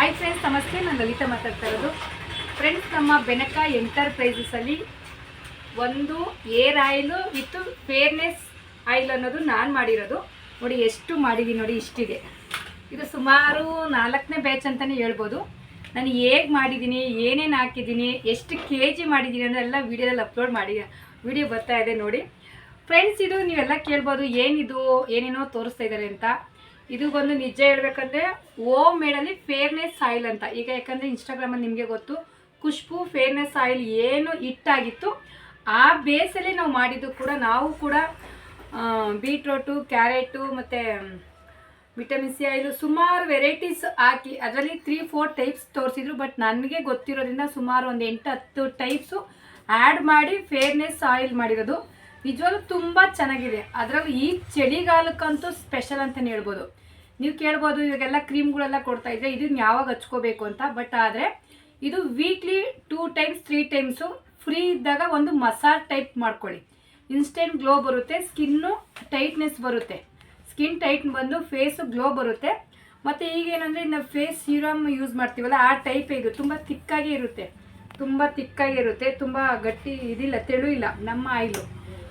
Hi friends ನಮಸ್ತೆ. ನಾನು ಲಲಿತಾ ಮಾತಾಡ್ತಾ ಇರೋದು ಫ್ರೆಂಡ್ಸ್ ನಮ್ಮ ಬೆನಕ ಎಂಟರ್ಪ್ರೈಸಸಲ್ಲಿ ಒಂದು hair oil with fairness oil ಅನ್ನೋದು ನಾನು ಮಾಡಿರೋದು. ನೋಡಿ, ಎಷ್ಟು ಮಾಡಿದ್ದೀನಿ ನೋಡಿ, ಇಷ್ಟಿದೆ. ಇದು ಸುಮಾರು ನಾಲ್ಕನೇ ಬ್ಯಾಚ್ ಅಂತಲೇ ಹೇಳ್ಬೋದು. ನಾನು ಹೇಗೆ ಮಾಡಿದ್ದೀನಿ ಏನೇನು ಹಾಕಿದ್ದೀನಿ ಎಷ್ಟು ಕೆ ಜಿ ಮಾಡಿದ್ದೀನಿ ಅನ್ನೋದೆಲ್ಲ ವೀಡಿಯೋದಲ್ಲಿ ಅಪ್ಲೋಡ್ ಮಾಡಿ ವಿಡಿಯೋ ಬರ್ತಾ ಇದೆ ನೋಡಿ. ಫ್ರೆಂಡ್ಸ್ ಇದು ನೀವೆಲ್ಲ ಕೇಳ್ಬೋದು, ಏನಿದು, ಏನೇನೋ ತೋರಿಸ್ತಾ ಇದ್ದಾರೆ ಅಂತ. ಇದು ಬಂದು ನಿಜ ಹೇಳ್ಬೇಕಂದ್ರೆ ಓಮ್ ಮೇಡಲ್ಲಿ ಫೇರ್ನೆಸ್ ಆಯಿಲ್ ಅಂತ. ಈಗ ಯಾಕಂದರೆ ಇನ್ಸ್ಟಾಗ್ರಾಮಲ್ಲಿ ನಿಮಗೆ ಗೊತ್ತು, ಖುಷ್ಬು ಫೇರ್ನೆಸ್ ಆಯಿಲ್ ಏನು ಹಿಟ್ಟಾಗಿತ್ತು, ಆ ಬೇಸಲ್ಲಿ ನಾವು ಮಾಡಿದ್ದು ಕೂಡ ನಾವು ಕೂಡ ಬೀಟ್ರೋಟು, ಕ್ಯಾರೆಟು, ಮತ್ತು ವಿಟಮಿನ್ ಸಿ ಆಯಿಲು ಸುಮಾರು ವೆರೈಟೀಸ್ ಹಾಕಿ, ಅದರಲ್ಲಿ ತ್ರೀ ಫೋರ್ ಟೈಪ್ಸ್ ತೋರಿಸಿದ್ರು ಬಟ್ ನನಗೆ ಗೊತ್ತಿರೋದ್ರಿಂದ ಸುಮಾರು ಒಂದು ಎಂಟು ಹತ್ತು ಟೈಪ್ಸು ಆ್ಯಡ್ ಮಾಡಿ ಫೇರ್ನೆಸ್ ಆಯಿಲ್ ಮಾಡಿರೋದು. ನಿಜವಾಗ್ಲೂ ತುಂಬ ಚೆನ್ನಾಗಿದೆ. ಅದರಲ್ಲೂ ಈ ಚಳಿಗಾಲಕ್ಕಂತೂ ಸ್ಪೆಷಲ್ ಅಂತಲೇ ಹೇಳ್ಬೋದು. ನೀವು ಕೇಳ್ಬೋದು ಇವಾಗೆಲ್ಲ ಕ್ರೀಮ್ಗಳೆಲ್ಲ ಕೊಡ್ತಾ ಇದ್ರೆ ಇದನ್ನ ಯಾವಾಗ ಹಚ್ಕೋಬೇಕು ಅಂತ. ಬಟ್ ಆದರೆ ಇದು weekly two times three times free ಇದ್ದಾಗ ಒಂದು ಮಸಾಜ್ ಟೈಪ್ ಮಾಡ್ಕೊಳ್ಳಿ. ಇನ್ಸ್ಟೆಂಟ್ ಗ್ಲೋ ಬರುತ್ತೆ ಸ್ಕಿನ್ನು ಟೈಟ್ನೆಸ್ ಬರುತ್ತೆ. ಸ್ಕಿನ್ ಟೈಟ್ ಬಂದು ಫೇಸು ಗ್ಲೋ ಬರುತ್ತೆ. ಮತ್ತು ಈಗೇನಂದರೆ ನಾವು ಫೇಸ್ ಸೀರಮ್ ಯೂಸ್ ಮಾಡ್ತೀವಲ್ಲ, ಆ ಟೈಪ್ ಇದು. ತುಂಬ ತಿಕ್ಕಾಗಿ ಇರುತ್ತೆ. ತುಂಬ ತಿಕ್ಕಾಗಿ ಇರುತ್ತೆ, ತುಂಬ ಗಟ್ಟಿ ಇದಿಲ್ಲ, ತೆಳು ಇಲ್ಲ, ನಮ್ಮ ಆಯಿಲು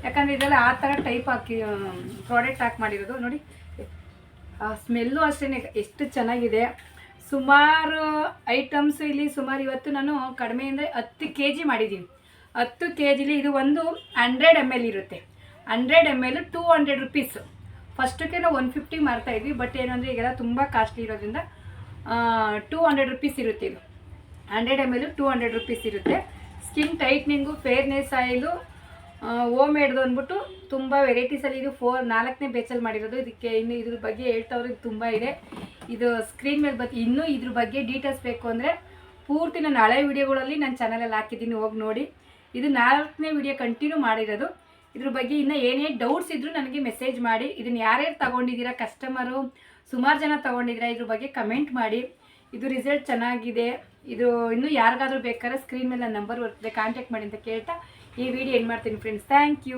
ಯಾಕಂದರೆ ಇದೆಲ್ಲ ಆ ಥರ ಟೈಪ್ ಹಾಕಿ ಪ್ರಾಡಕ್ಟ್ ಹಾಕಿ ಮಾಡಿರೋದು. ನೋಡಿ ಸ್ಮೆಲ್ಲು ಅಷ್ಟೇ ಎಷ್ಟು ಚೆನ್ನಾಗಿದೆ. ಸುಮಾರು ಐಟಮ್ಸ್ ಇಲ್ಲಿ ಸುಮಾರು ಇವತ್ತು ನಾನು ಕಡಿಮೆ ಅಂದರೆ ಹತ್ತು ಕೆ ಜಿ ಮಾಡಿದ್ದೀನಿ. ಹತ್ತು ಕೆ ಜಿಲಿ ಇದು ಒಂದು ಹಂಡ್ರೆಡ್ ಎಂ ಎಲ್ ಇರುತ್ತೆ. Hundred M L two hundred rupees ಫಸ್ಟಕ್ಕೆ ನಾವು ಒನ್ ಫಿಫ್ಟಿ ಮಾರ್ತಾ ಇದ್ವಿ ಬಟ್ ಏನಂದರೆ ಈಗೆಲ್ಲ ತುಂಬ ಕಾಸ್ಟ್ಲಿ ಇರೋದ್ರಿಂದ ಟೂ ಹಂಡ್ರೆಡ್ ರುಪೀಸ್ ಇರುತ್ತೆ ಇದು. Hundred M L two hundred rupees ಇರುತ್ತೆ. Skin tightening fairness oil home ಮೇಡ್ದು ಅಂದ್ಬಿಟ್ಟು ತುಂಬ ವೆರೈಟೀಸಲ್ಲಿ ಇದು ಫೋರ್ ನಾಲ್ಕನೇ ಬೇಚಲ್ಲಿ ಮಾಡಿರೋದು. ಇದಕ್ಕೆ ಇನ್ನು ಇದ್ರ ಬಗ್ಗೆ ಹೇಳ್ತವ್ರಿಗೆ ತುಂಬ ಇದೆ. ಇದು ಸ್ಕ್ರೀನ್ ಮೇಲೆ ಬತ್ತಿ ಇನ್ನೂ ಇದ್ರ ಬಗ್ಗೆ ಡೀಟೇಲ್ಸ್ ಬೇಕು ಅಂದರೆ ಪೂರ್ತಿ ನಾನು ಹಳೆ ವಿಡಿಯೋಗಳಲ್ಲಿ ನಾನು ಚಾನಲಲ್ಲಿ ಹಾಕಿದ್ದೀನಿ, ಹೋಗಿ ನೋಡಿ. ಇದು ನಾಲ್ಕನೇ ವಿಡಿಯೋ ಕಂಟಿನ್ಯೂ ಮಾಡಿರೋದು. ಇದ್ರ ಬಗ್ಗೆ ಇನ್ನೂ ಏನೇ ಡೌಟ್ಸ್ ಇದ್ದರೂ ನನಗೆ ಮೆಸೇಜ್ ಮಾಡಿ. ಇದನ್ನು ಯಾರ್ಯಾರು ತೊಗೊಂಡಿದ್ದೀರಾ ಕಸ್ಟಮರು ಸುಮಾರು ಜನ ತೊಗೊಂಡಿದ್ದೀರಾ, ಇದ್ರ ಬಗ್ಗೆ ಕಮೆಂಟ್ ಮಾಡಿ. ಇದು ರಿಸಲ್ಟ್ ಚೆನ್ನಾಗಿದೆ. ಇದು ಇನ್ನೂ ಯಾರಿಗಾದ್ರೂ ಬೇಕಾದ್ರೆ ಸ್ಕ್ರೀನ್ ಮೇಲೆ ನಂಬರ್ ಬರ್ತದೆ. ಕಾಂಟ್ಯಾಕ್ಟ್ ಮಾಡಿ ಅಂತ ಕೇಳ್ತಾ ಈ ವಿಡಿಯೋ ಏನು ಮಾಡ್ತೀನಿ ಫ್ರೆಂಡ್ಸ್ ಥ್ಯಾಂಕ್ ಯು